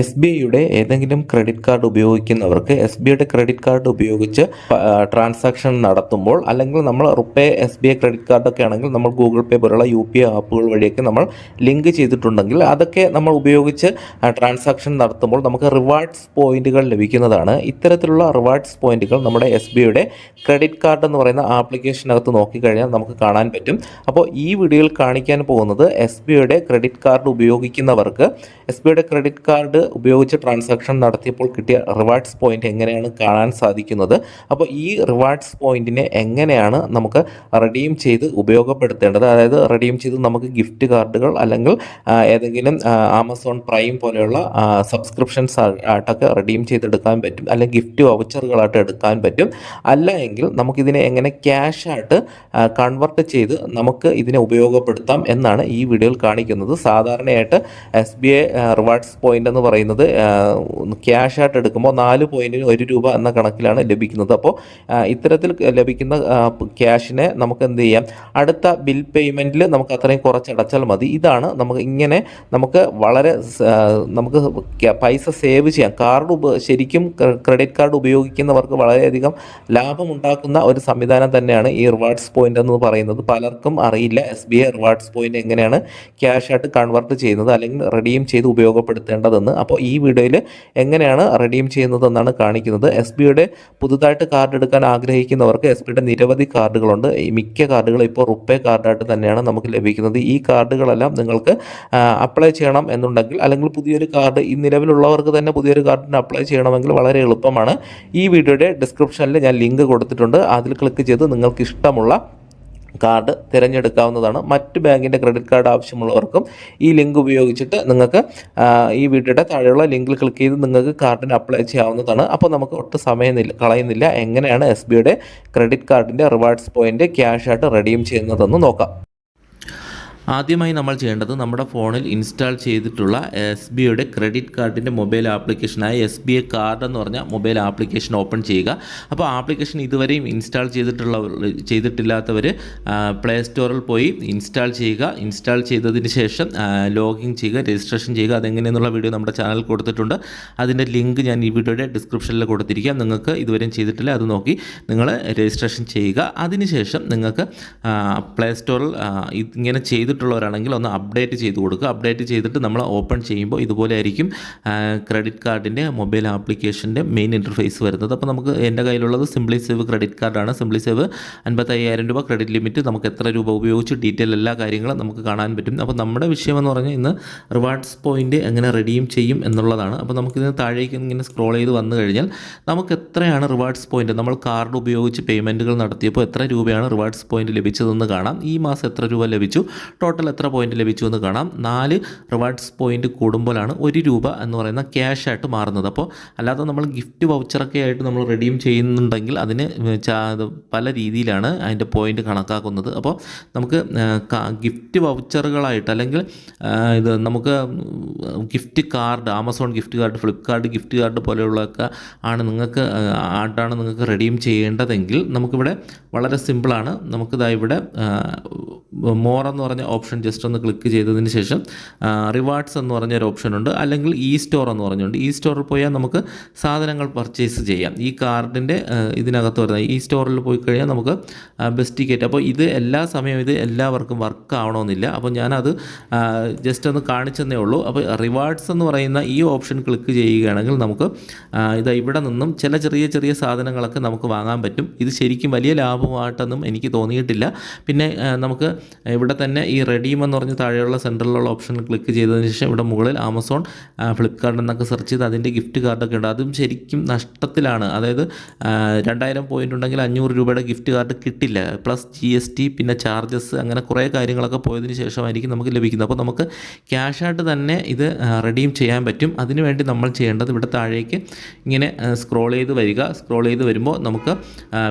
S B ഐയുടെ ഏതെങ്കിലും credit card ഉപയോഗിക്കുന്നവർക്ക് എസ് ബി ഐയുടെ ക്രെഡിറ്റ് കാർഡ് ഉപയോഗിച്ച് ട്രാൻസാക്ഷൻ നടത്തുമ്പോൾ അല്ലെങ്കിൽ നമ്മൾ RuPay S B I credit കാർഡൊക്കെ ആണെങ്കിൽ നമ്മൾ ഗൂഗിൾ പേ പോലുള്ള യു പി ഐ ആപ്പുകൾ വഴിയൊക്കെ നമ്മൾ ലിങ്ക് ചെയ്തിട്ടുണ്ടെങ്കിൽ അതൊക്കെ നമ്മൾ ഉപയോഗിച്ച് ട്രാൻസാക്ഷൻ നടത്തുമ്പോൾ നമുക്ക് റിവാർഡ്സ് പോയിന്റുകൾ ലഭിക്കുന്നതാണ്. ഇത്തരത്തിലുള്ള റിവാർഡ്സ് പോയിന്റുകൾ നമ്മുടെ എസ് ബി ഐയുടെ ക്രെഡിറ്റ് കാർഡ് എന്ന് പറയുന്ന ആപ്ലിക്കേഷനകത്ത് നോക്കിക്കഴിഞ്ഞാൽ നമുക്ക് കാണാൻ പറ്റും. അപ്പോൾ ഈ വീഡിയോയിൽ കാണിക്കാൻ പോകുന്നത് എസ് ബി ഐയുടെ ക്രെഡിറ്റ് കാർഡ് ഉപയോഗിക്കുന്നവർക്ക് എസ് ബി ഐയുടെ ക്രെഡിറ്റ് കാർഡ് ഉപയോഗിച്ച് ട്രാൻസാക്ഷൻ നടത്തിയപ്പോൾ കിട്ടിയ റിവാർഡ്സ് പോയിന്റ് എങ്ങനെയാണ് കാണാൻ സാധിക്കുന്നത്? അപ്പോൾ ഈ റിവാർഡ്സ് പോയിന്റിനെ എങ്ങനെയാണ് നമുക്ക് റെഡീം ചെയ്ത് ഉപയോഗപ്പെടുത്തേണ്ടത്? അതായത് റെഡീം ചെയ്ത് നമുക്ക് ഗിഫ്റ്റ് കാർഡുകൾ അല്ലെങ്കിൽ ഏതെങ്കിലും ആമസോൺ പ്രൈം പോലെയുള്ള സബ്സ്ക്രിപ്ഷൻസ് ആയിട്ടൊക്കെ റെഡീം ചെയ്തെടുക്കാൻ പറ്റും. അല്ലെങ്കിൽ ഗിഫ്റ്റ് വൗച്ചറുകളായിട്ട് എടുക്കാൻ പറ്റും. അല്ല എങ്കിൽ നമുക്കിതിനെ എങ്ങനെ ക്യാഷായിട്ട് കൺവെർട്ട് ചെയ്ത് നമുക്ക് ഇതിനെ ഉപയോഗപ്പെടുത്താം എന്നാണ് ഈ വീഡിയോയിൽ കാണിക്കുന്നത്. സാധാരണയായിട്ട് S B I rewards point എന്ന് പറയുന്നത് ക്യാഷ് ആയിട്ട് എടുക്കുമ്പോൾ നാല് പോയിന്റിന് ഒരു രൂപ എന്ന കണക്കിലാണ് ലഭിക്കുന്നത്. അപ്പോൾ ഇത്തരത്തിൽ ലഭിക്കുന്ന ക്യാഷിനെ നമുക്ക് എന്ത് ചെയ്യാം? അടുത്ത ബിൽ പേയ്മെന്റിൽ നമുക്ക് അത്രയും കുറച്ചടച്ചാൽ മതി. ഇതാണ് നമുക്ക് ഇങ്ങനെ നമുക്ക് വളരെ നമുക്ക് പൈസ സേവ് ചെയ്യാം. കാർഡ് ശരിക്കും ക്രെഡിറ്റ് കാർഡ് ഉപയോഗിക്കുന്നവർക്ക് വളരെയധികം ലാഭമുണ്ടാക്കുന്ന ഒരു സംവിധാനം തന്നെയാണ് ഈ റിവാർഡ്സ് പോയിന്റ് എന്ന് പറയുന്നത്. പലർക്കും അറിയില്ല S B I rewards point എങ്ങനെയാണ് ക്യാഷ് ആയിട്ട് കൺവെർട്ട് ചെയ്യുന്നത് അല്ലെങ്കിൽ റെഡീം ചെയ്ത് ഉപയോഗപ്പെടുത്തേണ്ടതെന്ന്. അപ്പോൾ ഈ വീഡിയോയിൽ എങ്ങനെയാണ് റെഡീം ചെയ്യുന്നതെന്നാണ് കാണിക്കുന്നത്. എസ് ബിയുടെ പുതുതായിട്ട് കാർഡ് എടുക്കാൻ ആഗ്രഹിക്കുന്നവർക്ക് എസ് ബിയുടെ നിരവധി കാർഡുകളുണ്ട്. മിക്ക കാർഡുകളും ഇപ്പോൾ റുപ്പേ കാർഡായിട്ട് തന്നെയാണ് നമുക്ക് ലഭിക്കുന്നത്. ഈ കാർഡുകളെല്ലാം നിങ്ങൾക്ക് അപ്ലൈ ചെയ്യണം എന്നുണ്ടെങ്കിൽ അല്ലെങ്കിൽ പുതിയൊരു കാർഡ് ഈ നിലവിലുള്ളവർക്ക് തന്നെ പുതിയൊരു കാർഡിന് അപ്ലൈ ചെയ്യണമെങ്കിൽ വളരെ എളുപ്പമാണ്. ഈ വീഡിയോയുടെ ഡിസ്ക്രിപ്ഷനിൽ ഞാൻ ലിങ്ക് കൊടുത്തിട്ടുണ്ട്. അതിൽ ക്ലിക്ക് ചെയ്ത് നിങ്ങൾക്ക് ഇഷ്ടമുള്ള കാർഡ് തിരഞ്ഞെടുക്കാവുന്നതാണ്. മറ്റ് ബാങ്കിന്റെ ക്രെഡിറ്റ് കാർഡ് ആവശ്യമുള്ളവർക്കും ഈ ലിങ്ക് ഉപയോഗിച്ചിട്ട് നിങ്ങൾക്ക് ഈ വീഡിയോയുടെ താഴെയുള്ള ലിങ്കിൽ ക്ലിക്ക് ചെയ്ത് നിങ്ങൾക്ക് കാർഡിന് അപ്ലൈ ചെയ്യാവുന്നതാണ്. അപ്പോൾ നമുക്ക് ഒട്ടും സമയം കളയുന്നില്ല. എങ്ങനെയാണ് എസ് ബിയുടെ ക്രെഡിറ്റ് കാർഡിന്റെ റിവാർഡ്സ് പോയിന്റ് ക്യാഷ് ആയിട്ട് റെഡീം ചെയ്യുന്നതെന്ന് നോക്കാം. ആദ്യമായി നമ്മൾ ചെയ്യേണ്ടത് നമ്മുടെ ഫോണിൽ ഇൻസ്റ്റാൾ ചെയ്തിട്ടുള്ള എസ് ബി ഐയുടെ ക്രെഡിറ്റ് കാർഡിന്റെ മൊബൈൽ ആപ്ലിക്കേഷനായ എസ് ബി ഐ കാർഡ് എന്ന് പറഞ്ഞ മൊബൈൽ ആപ്ലിക്കേഷൻ ഓപ്പൺ ചെയ്യുക. അപ്പോൾ ആപ്ലിക്കേഷൻ ഇതുവരെയും ഇൻസ്റ്റാൾ ചെയ്തിട്ടുള്ള ചെയ്തിട്ടില്ലാത്തവർ പ്ലേ സ്റ്റോറിൽ പോയി ഇൻസ്റ്റാൾ ചെയ്യുക. ഇൻസ്റ്റാൾ ചെയ്തതിന് ശേഷം ലോഗിൻ ചെയ്യുക രജിസ്ട്രേഷൻ ചെയ്യുക. അതെങ്ങനെയെന്നുള്ള വീഡിയോ നമ്മുടെ ചാനൽ കൊടുത്തിട്ടുണ്ട്. അതിന്റെ ലിങ്ക് ഞാൻ ഈ വീഡിയോയുടെ ഡിസ്ക്രിപ്ഷനിൽ കൊടുത്തിരിക്കാം. നിങ്ങൾക്ക് ഇതുവരെയും ചെയ്തിട്ടില്ല അത് നോക്കി നിങ്ങൾ രജിസ്ട്രേഷൻ ചെയ്യുക. അതിനുശേഷം നിങ്ങൾക്ക് പ്ലേ സ്റ്റോറിൽ ഇങ്ങനെ ചെയ്തിട്ടുള്ളവരാണെങ്കിൽ ഒന്ന് അപ്ഡേറ്റ് ചെയ്ത് കൊടുക്കുക. അപ്ഡേറ്റ് ചെയ്തിട്ട് നമ്മൾ ഓപ്പൺ ചെയ്യുമ്പോൾ ഇതുപോലെ ആയിരിക്കും ക്രെഡിറ്റ് കാർഡിന്റെ മൊബൈൽ ആപ്ലിക്കേഷന്റെ മെയിൻ ഇന്റർഫേസ് വരുന്നത്. അപ്പോൾ നമുക്ക് എന്റെ കയ്യിലുള്ളത് സിംപ്ലി സേവ് ക്രെഡിറ്റ് കാർഡാണ് സിംപ്ലി സേവ് അൻപത്തയ്യായിരം രൂപ ക്രെഡിറ്റ് ലിമിറ്റ് നമുക്ക് എത്ര രൂപ ഉപയോഗിച്ച് ഡീറ്റെയിൽ എല്ലാ കാര്യങ്ങളും നമുക്ക് കാണാൻ പറ്റും. അപ്പോൾ നമ്മുടെ വിഷയം എന്ന് പറഞ്ഞാൽ ഇന്ന് റിവാർഡ്സ് പോയിന്റ് എങ്ങനെ റെഡീം ചെയ്യും എന്നുള്ളതാണ്. അപ്പോൾ നമുക്കിതിന് താഴേക്ക് ഇങ്ങനെ സ്ക്രോൾ ചെയ്ത് വന്നു കഴിഞ്ഞാൽ നമുക്ക് എത്രയാണ് റിവാർഡ്സ് പോയിന്റ് നമ്മൾ കാർഡ് ഉപയോഗിച്ച് പേയ്മെന്റുകൾ നടത്തിയപ്പോൾ എത്ര രൂപയാണ് റിവാർഡ്സ് പോയിന്റ് ലഭിച്ചതെന്ന് കാണാം. ഈ മാസം എത്ര രൂപ ലഭിച്ചു? ടോട്ടൽ എത്ര പോയിന്റ് ലഭിച്ചു എന്ന് കാണാം. നാല് റിവാർഡ്സ് പോയിന്റ് കൂടുമ്പോഴാണ് ഒരു രൂപ എന്ന് പറയുന്ന ക്യാഷ് ആയിട്ട് മാറുന്നത്. അപ്പോൾ അല്ലാതെ നമ്മൾ ഗിഫ്റ്റ് വൗച്ചറൊക്കെ ആയിട്ട് നമ്മൾ റെഡീം ചെയ്യുന്നുണ്ടെങ്കിൽ അതിന് പല രീതിയിലാണ് അതിന്റെ പോയിന്റ് കണക്കാക്കുന്നത്. അപ്പോൾ നമുക്ക് ഗിഫ്റ്റ് വൗച്ചറുകളായിട്ട് അല്ലെങ്കിൽ ഇത് നമുക്ക് gift card Amazon gift card Flipkart gift card പോലെയുള്ളതൊക്കെ ആണ് നിങ്ങൾക്ക് ആട്ടാണ് നിങ്ങൾക്ക് റെഡീം ചെയ്യേണ്ടതെങ്കിൽ നമുക്കിവിടെ വളരെ സിമ്പിളാണ് നമുക്കിതാ ഇവിടെ മോർ എന്ന് പറഞ്ഞ ഓപ്ഷൻ ജസ്റ്റ് ഒന്ന് ക്ലിക്ക് ചെയ്തതിന് ശേഷം റിവാർഡ്സ് എന്ന് പറഞ്ഞൊരു ഓപ്ഷൻ ഉണ്ട്. അല്ലെങ്കിൽ ഇ സ്റ്റോർ എന്ന് പറഞ്ഞുകൊണ്ട് ഇ സ്റ്റോറിൽ പോയാൽ നമുക്ക് സാധനങ്ങൾ പർച്ചേസ് ചെയ്യാം. ഈ കാർഡിന്റെ ഇതിനകത്ത് വരുന്ന ഈ സ്റ്റോറിൽ പോയി കഴിഞ്ഞാൽ നമുക്ക് ബെസ്റ്റ് ടിക്കറ്റ് അപ്പോൾ ഇത് എല്ലാ സമയവും ഇത് എല്ലാവർക്കും വർക്ക് ആവണമെന്നില്ല. അപ്പോൾ ഞാനത് ജസ്റ്റ് ഒന്ന് കാണിച്ചെന്നേ ഉള്ളൂ. അപ്പോൾ റിവാർഡ്സ് എന്ന് പറയുന്ന ഈ ഓപ്ഷൻ ക്ലിക്ക് ചെയ്യുകയാണെങ്കിൽ നമുക്ക് ഇതാ ഇത് ഇവിടെ നിന്നും ചില ചെറിയ ചെറിയ സാധനങ്ങളൊക്കെ നമുക്ക് വാങ്ങാൻ പറ്റും. ഇത് ശരിക്കും വലിയ ലാഭമായിട്ടൊന്നും എനിക്ക് തോന്നിയിട്ടില്ല. പിന്നെ നമുക്ക് ഇവിടെ തന്നെ ഈ റെഡീം എന്ന് പറഞ്ഞ് താഴെയുള്ള സെന്ററിലുള്ള ഓപ്ഷൻ ക്ലിക്ക് ചെയ്തതിന് ശേഷം ഇവിടെ മുകളിൽ ആമസോൺ ഫ്ലിപ്കാർട്ട് എന്നൊക്കെ സെർച്ച് ചെയ്ത് അതിന്റെ ഗിഫ്റ്റ് കാർഡൊക്കെ ഉണ്ട്. അതും ശരിക്കും നഷ്ടത്തിലാണ്. അതായത് രണ്ടായിരം പോയിന്റ് ഉണ്ടെങ്കിൽ അഞ്ഞൂറ് രൂപയുടെ ഗിഫ്റ്റ് കാർഡ് കിട്ടില്ല. പ്ലസ് ജി എസ് ടി പിന്നെ ചാർജസ് അങ്ങനെ കുറേ കാര്യങ്ങളൊക്കെ പോയതിന് ശേഷമായിരിക്കും നമുക്ക് ലഭിക്കുന്നത്. അപ്പോൾ നമുക്ക് ക്യാഷായിട്ട് തന്നെ ഇത് റെഡീം ചെയ്യാൻ പറ്റും. അതിനുവേണ്ടി നമ്മൾ ചെയ്യേണ്ടത് ഇവിടെ താഴേക്ക് ഇങ്ങനെ സ്ക്രോൾ ചെയ്ത് വരിക. സ്ക്രോൾ ചെയ്ത് വരുമ്പോൾ നമുക്ക്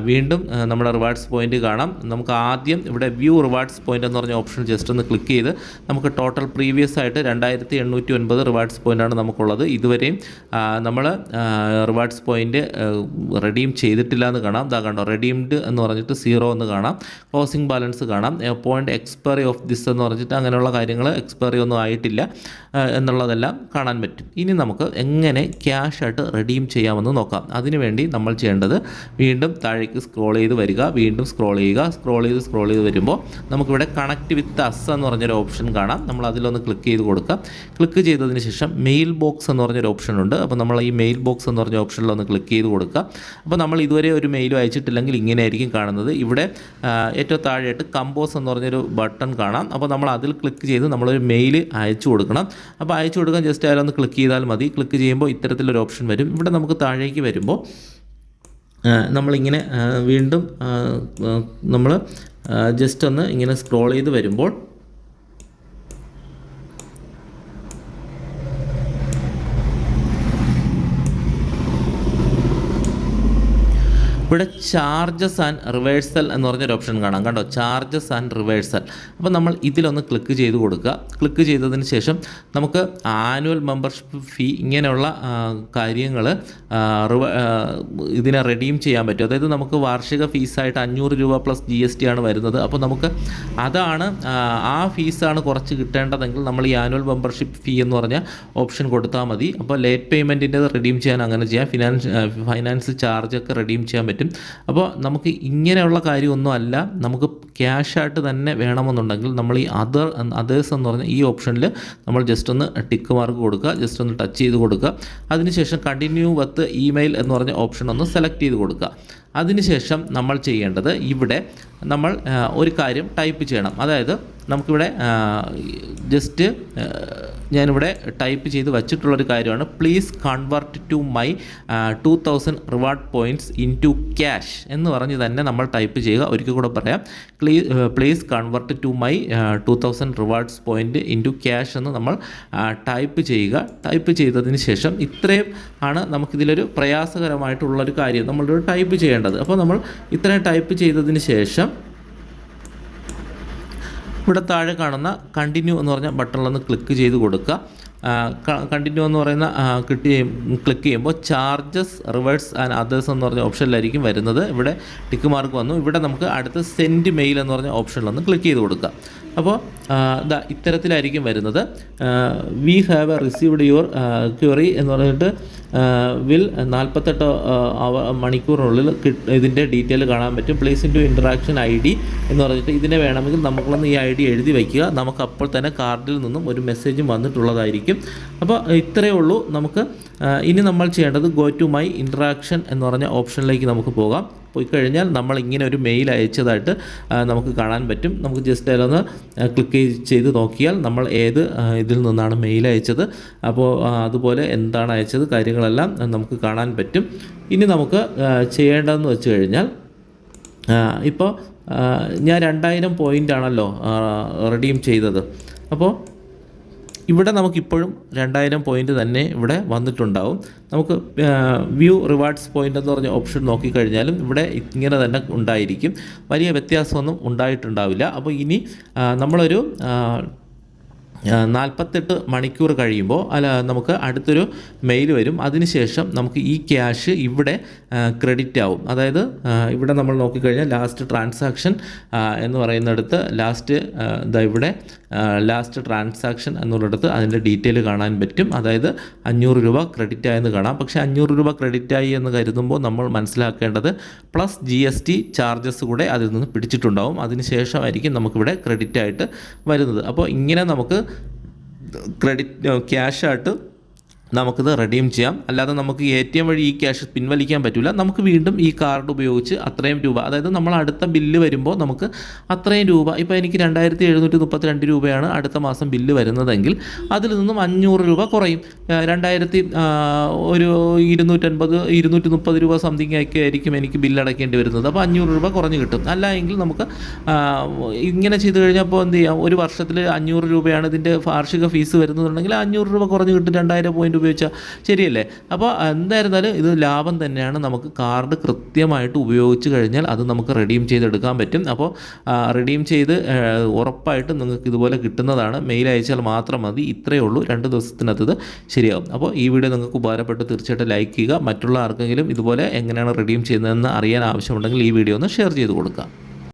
വീണ്ടും നമ്മുടെ റിവാർഡ്സ് പോയിന്റ് കാണാം. നമുക്ക് ആദ്യം ഇവിടെ വ്യൂ റിവാർഡ്സ് പോയിന്റ് എന്ന് പറഞ്ഞ ഓപ്ഷൻ ജസ്റ്റ് ജസ്റ്റ് ഒന്ന് ക്ലിക്ക് ചെയ്ത് നമുക്ക് ടോട്ടൽ പ്രീവിയസ് ആയിട്ട് രണ്ടായിരത്തി എണ്ണൂറ്റി ഒൻപത് റിവാർഡ്സ് പോയിന്റാണ് നമുക്കുള്ളത്. ഇതുവരെയും നമ്മൾ റിവാർഡ്സ് പോയിന്റ് റെഡീം ചെയ്തിട്ടില്ല എന്ന് കാണാം. ഇതാ കണ്ടോ റെഡീംഡ് എന്ന് പറഞ്ഞിട്ട് സീറോ എന്ന് കാണാം. ക്ലോസിംഗ് ബാലൻസ് കാണാം. പോയിന്റ് എക്സ്പയറി ഓഫ് ദിസ് എന്ന് പറഞ്ഞിട്ട് അങ്ങനെയുള്ള കാര്യങ്ങൾ എക്സ്പയറി ഒന്നും ആയിട്ടില്ല എന്നുള്ളതെല്ലാം കാണാൻ പറ്റും. ഇനി നമുക്ക് എങ്ങനെ ക്യാഷ് ആയിട്ട് റെഡീം ചെയ്യാമെന്ന് നോക്കാം. അതിനുവേണ്ടി നമ്മൾ ചെയ്യേണ്ടത് വീണ്ടും താഴേക്ക് സ്ക്രോൾ ചെയ്ത് വരിക. വീണ്ടും സ്ക്രോൾ ചെയ്യുക. സ്ക്രോൾ ചെയ്ത് സ്ക്രോൾ ചെയ്ത് വരുമ്പോൾ നമുക്കിവിടെ കണക്ട് വിത്ത് അസ് എന്ന് പറഞ്ഞൊരു ഓപ്ഷൻ കാണാം. നമ്മൾ അതിലൊന്ന് ക്ലിക്ക് ചെയ്ത് കൊടുക്കാം. ക്ലിക്ക് ചെയ്തതിന് ശേഷം മെയിൽ ബോക്സ് എന്ന് പറഞ്ഞൊരു ഓപ്ഷൻ ഉണ്ട്. അപ്പോൾ നമ്മൾ ഈ മെയിൽ ബോക്സ് എന്ന് പറഞ്ഞ ഓപ്ഷനിലൊന്ന് ക്ലിക്ക് ചെയ്ത് കൊടുക്കുക അപ്പോൾ നമ്മൾ ഇതുവരെ ഒരു മെയിലും അയച്ചിട്ടില്ലെങ്കിൽ ഇങ്ങനെയായിരിക്കും കാണുന്നത്. ഇവിടെ ഏറ്റവും താഴെയായിട്ട് കമ്പോസ് എന്ന് പറഞ്ഞൊരു ബട്ടൺ കാണാം. അപ്പോൾ നമ്മൾ അതിൽ ക്ലിക്ക് ചെയ്ത് നമ്മളൊരു മെയിൽ അയച്ചു കൊടുക്കണം. അപ്പോൾ അയച്ചു കൊടുക്കാൻ ജസ്റ്റ് അതിലൊന്ന് ക്ലിക്ക് ചെയ്താൽ മതി. ക്ലിക്ക് ചെയ്യുമ്പോൾ ഇത്തരത്തിലൊരു ഓപ്ഷൻ വരും. ഇവിടെ നമുക്ക് താഴേക്ക് വരുമ്പോൾ നമ്മളിങ്ങനെ വീണ്ടും നമ്മൾ ജസ്റ്റ് ഒന്ന് ഇങ്ങനെ സ്ക്രോൾ ചെയ്ത് വരുമ്പോൾ ഇവിടെ ചാർജസ് ആൻഡ് റിവേഴ്സൽ എന്ന് പറഞ്ഞൊരു ഓപ്ഷൻ കാണാം. കണ്ടോ? ചാർജസ് ആൻഡ് റിവേഴ്സൽ അപ്പോൾ നമ്മൾ ഇതിലൊന്ന് ക്ലിക്ക് ചെയ്ത് കൊടുക്കുക. ക്ലിക്ക് ചെയ്തതിന് ശേഷം നമുക്ക് ആനുവൽ മെമ്പർഷിപ്പ് ഫീ ഇങ്ങനെയുള്ള കാര്യങ്ങൾ ഇതിനെ റെഡീം ചെയ്യാൻ പറ്റും. അതായത് നമുക്ക് വാർഷിക ഫീസായിട്ട് അഞ്ഞൂറ് രൂപ പ്ലസ് ജി എസ് ടി ആണ് വരുന്നത്. അപ്പോൾ നമുക്ക് അതാണ് ആ, ഫീസാണ് കുറച്ച് കിട്ടേണ്ടതെങ്കിൽ നമ്മൾ ഈ ആനുവൽ മെമ്പർഷിപ്പ് ഫീ എന്ന് പറഞ്ഞ ഓപ്ഷൻ കൊടുത്താൽ മതി. അപ്പോൾ ലേറ്റ് പേയ്മെന്റിന്റെ റെഡീം ചെയ്യാൻ അങ്ങനെ ചെയ്യാം. ഫിനാൻസ് ഫൈനാൻസ് ചാർജൊക്കെ റെഡീം ചെയ്യാൻ പറ്റും. അപ്പോൾ നമുക്ക് ഇങ്ങനെയുള്ള കാര്യമൊന്നും അല്ല. നമുക്ക് ക്യാഷായിട്ട് തന്നെ വേണമെന്നുണ്ടെങ്കിൽ നമ്മൾ ഈ അതർ അതേഴ്സ് എന്ന് പറഞ്ഞ ഈ ഓപ്ഷനിൽ നമ്മൾ ജസ്റ്റ് ഒന്ന് ടിക്ക് മാർക്ക് കൊടുക്കുക ജസ്റ്റ് ഒന്ന് ടച്ച് ചെയ്ത് കൊടുക്കുക. അതിനുശേഷം കണ്ടിന്യൂ വത്ത് ഇമെയിൽ എന്ന് പറഞ്ഞ ഓപ്ഷൻ ഒന്ന് സെലക്ട് ചെയ്ത് കൊടുക്കുക. അതിനുശേഷം നമ്മൾ ചെയ്യേണ്ടത് ഇവിടെ നമ്മൾ ഒരു കാര്യം ടൈപ്പ് ചെയ്യണം. അതായത് നമുക്കിവിടെ ജസ്റ്റ് ഞാനിവിടെ ടൈപ്പ് ചെയ്ത് വച്ചിട്ടുള്ളൊരു കാര്യമാണ്. Please convert to my two thousand reward points into cash എന്ന് പറഞ്ഞ് തന്നെ നമ്മൾ ടൈപ്പ് ചെയ്യുക. ഒരിക്കൽ കൂടെ പറയാം. ക്ലീ please convert to my two thousand rewards point into cash എന്ന് നമ്മൾ ടൈപ്പ് ചെയ്യുക. ടൈപ്പ് ചെയ്തതിന് ശേഷം ഇത്രയും ആണ് നമുക്കിതിലൊരു പ്രയാസകരമായിട്ടുള്ളൊരു കാര്യം. നമ്മളൊരു ടൈപ്പ് ചെയ്യേണ്ടത്. അപ്പോൾ നമ്മൾ ഇത്രയും ടൈപ്പ് ചെയ്തതിന് ശേഷം ഇവിടെ താഴെ കാണുന്ന കണ്ടിന്യൂ എന്ന് പറഞ്ഞ ബട്ടണിലൊന്ന് ക്ലിക്ക് ചെയ്ത് കൊടുക്കുക. കണ്ടിന്യൂ എന്ന് പറയുന്ന കിട്ടി ക്ലിക്ക് ചെയ്യുമ്പോൾ ചാർജസ് റിവേഴ്സ് ആൻഡ് അതേഴ്സ് എന്ന് പറഞ്ഞ ഓപ്ഷനിലായിരിക്കും വരുന്നത്. ഇവിടെ ടിക്ക് മാർക്ക് വന്നു. ഇവിടെ നമുക്ക് അടുത്ത സെൻഡ് മെയിൽ എന്ന് പറഞ്ഞ ഓപ്ഷനിലൊന്ന് ക്ലിക്ക് ചെയ്ത് കൊടുക്കുക. അപ്പോൾ ഇതാ ഇത്തരത്തിലായിരിക്കും വരുന്നത്. We have received your query എന്ന് പറഞ്ഞിട്ട് വിൽ നാൽപ്പത്തെട്ട് മണിക്കൂറിനുള്ളിൽ ഇതിന്റെ ഡീറ്റെയിൽ കാണാൻ പറ്റും. Please enter transaction I D എന്ന് പറഞ്ഞിട്ട് ഇതിനെ വേണമെങ്കിൽ നമുക്കൊന്ന് ഈ ഐ ഡി എഴുതി വയ്ക്കുക. നമുക്ക് അപ്പോൾ തന്നെ കാർഡിൽ നിന്നും ഒരു മെസ്സേജും വന്നിട്ടുള്ളതായിരിക്കും. അപ്പോൾ ഇത്രയേ ഉള്ളൂ. നമുക്ക് ഇനി നമ്മൾ ചെയ്യേണ്ടത് ഗോ ടു മൈ ഇൻട്രാക്ഷൻ എന്ന് പറഞ്ഞ ഓപ്ഷനിലേക്ക് നമുക്ക് പോകാം. പോയി കഴിഞ്ഞാൽ നമ്മൾ ഇങ്ങനെ ഒരു മെയിൽ അയച്ചതായിട്ട് നമുക്ക് കാണാൻ പറ്റും. നമുക്ക് ജസ്റ്റ് അതിലൊന്ന് ക്ലിക്ക് ചെയ്ത് നോക്കിയാൽ നമ്മൾ ഏത് ഇതിൽ നിന്നാണ് മെയിൽ അയച്ചത്. അപ്പോൾ അതുപോലെ എന്താണ് അയച്ചത് കാര്യങ്ങളെല്ലാം നമുക്ക് കാണാൻ പറ്റും. ഇനി നമുക്ക് ചെയ്യേണ്ടതെന്ന് വെച്ച് കഴിഞ്ഞാൽ ഇപ്പോൾ ഞാൻ രണ്ടായിരം പോയിന്റ് ആണല്ലോ റെഡീം ചെയ്തത്. അപ്പോൾ ഇവിടെ നമുക്കിപ്പോഴും രണ്ടായിരം പോയിന്റ് തന്നെ ഇവിടെ വന്നിട്ടുണ്ടാവും. നമുക്ക് വ്യൂ റിവാർഡ്സ് പോയിന്റ് എന്ന് പറഞ്ഞ ഓപ്ഷൻ നോക്കിക്കഴിഞ്ഞാലും ഇവിടെ ഇങ്ങനെ തന്നെ ഉണ്ടായിരിക്കും. വലിയ വ്യത്യാസമൊന്നും ഉണ്ടായിട്ടുണ്ടാവില്ല. അപ്പോൾ ഇനി നമ്മളൊരു നാൽപ്പത്തെട്ട് മണിക്കൂർ കഴിയുമ്പോൾ അല്ല നമുക്ക് അടുത്തൊരു മെയിൽ വരും. അതിനുശേഷം നമുക്ക് ഈ ക്യാഷ് ഇവിടെ ക്രെഡിറ്റ് ആവും. അതായത് ഇവിടെ നമ്മൾ നോക്കിക്കഴിഞ്ഞാൽ ലാസ്റ്റ് ട്രാൻസാക്ഷൻ എന്ന് പറയുന്നിടത്ത് ലാസ്റ്റ് ഇതാ ഇവിടെ ലാസ്റ്റ് ട്രാൻസാക്ഷൻ എന്നുള്ളിടത്ത് അതിന്റെ ഡീറ്റെയിൽ കാണാൻ പറ്റും. അതായത് അഞ്ഞൂറ് രൂപ ക്രെഡിറ്റ് ആയെന്ന് കാണാം. പക്ഷേ അഞ്ഞൂറ് രൂപ ക്രെഡിറ്റ് ആയി എന്ന് കരുതുമ്പോൾ നമ്മൾ മനസ്സിലാക്കേണ്ടത് plus G S T charges കൂടെ അതിൽ നിന്ന് പിടിച്ചിട്ടുണ്ടാവും. അതിനുശേഷമായിരിക്കും നമുക്കിവിടെ ക്രെഡിറ്റ് ആയിട്ട് വരുന്നത്. അപ്പോൾ ഇങ്ങനെ നമുക്ക് ക്രെഡിറ്റ് ക്യാഷായിട്ട് നമുക്കിത് റെഡീം ചെയ്യാം. അല്ലാതെ നമുക്ക് എ ടി എം വഴി ഈ ക്യാഷ് പിൻവലിക്കാൻ പറ്റില്ല നമുക്ക് വീണ്ടും ഈ കാർഡ് ഉപയോഗിച്ച് അത്രയും രൂപ അതായത് നമ്മൾ അടുത്ത ബില്ല് വരുമ്പോൾ നമുക്ക് അത്രയും രൂപ ഇപ്പോൾ എനിക്ക് രണ്ടായിരത്തി എഴുന്നൂറ്റി മുപ്പത്തി രണ്ട് രൂപയാണ് അടുത്ത മാസം ബില്ല് വരുന്നതെങ്കിൽ അതിൽ നിന്നും അഞ്ഞൂറ് രൂപ കുറയും. രണ്ടായിരത്തി ഒരു ഇരുന്നൂറ്റൻപത് ഇരുന്നൂറ്റി മുപ്പത് രൂപ സംതിങ് ഒക്കെ ആയിരിക്കും എനിക്ക് ബില്ല് അടയ്ക്കേണ്ടി വരുന്നത്. അപ്പോൾ അഞ്ഞൂറ് രൂപ കുറഞ്ഞ് കിട്ടും. അല്ല എങ്കിൽ നമുക്ക് ഇങ്ങനെ ചെയ്ത് കഴിഞ്ഞപ്പോൾ എന്ത് ചെയ്യാം? ഒരു വർഷത്തിൽ അഞ്ഞൂറ് രൂപയാണ് ഇതിന്റെ വാർഷിക ഫീസ് വരുന്നതെന്നുണ്ടെങ്കിൽ അഞ്ഞൂറ് രൂപ കുറഞ്ഞ് കിട്ടും. രണ്ടായിരം പോയിന്റ് ഉപയോഗിച്ചാൽ ശരിയല്ലേ? അപ്പോൾ എന്തായിരുന്നാലും ഇത് ലാഭം തന്നെയാണ് നമുക്ക് കാർഡ് കൃത്യമായിട്ട് ഉപയോഗിച്ച് കഴിഞ്ഞാൽ അത് നമുക്ക് റെഡീം ചെയ്തെടുക്കാൻ പറ്റും. അപ്പോൾ റെഡീം ചെയ്ത് ഉറപ്പായിട്ട് നിങ്ങൾക്ക് ഇതുപോലെ കിട്ടുന്നതാണ്. മെയിൽ അയച്ചാൽ മാത്രം മതി. ഇത്രയേ ഉള്ളൂ. രണ്ട് ദിവസത്തിനകത്ത് ഇത് അപ്പോൾ ഈ വീഡിയോ നിങ്ങൾക്ക് ഉപകാരപ്പെട്ട് തീർച്ചയായിട്ടും ലൈക്ക് ചെയ്യുക. മറ്റുള്ള ആർക്കെങ്കിലും ഇതുപോലെ എങ്ങനെയാണ് റെഡീം ചെയ്യുന്നതെന്ന് അറിയാൻ ആവശ്യമുണ്ടെങ്കിൽ ഈ വീഡിയോ ഒന്ന് ഷെയർ ചെയ്ത് കൊടുക്കുക.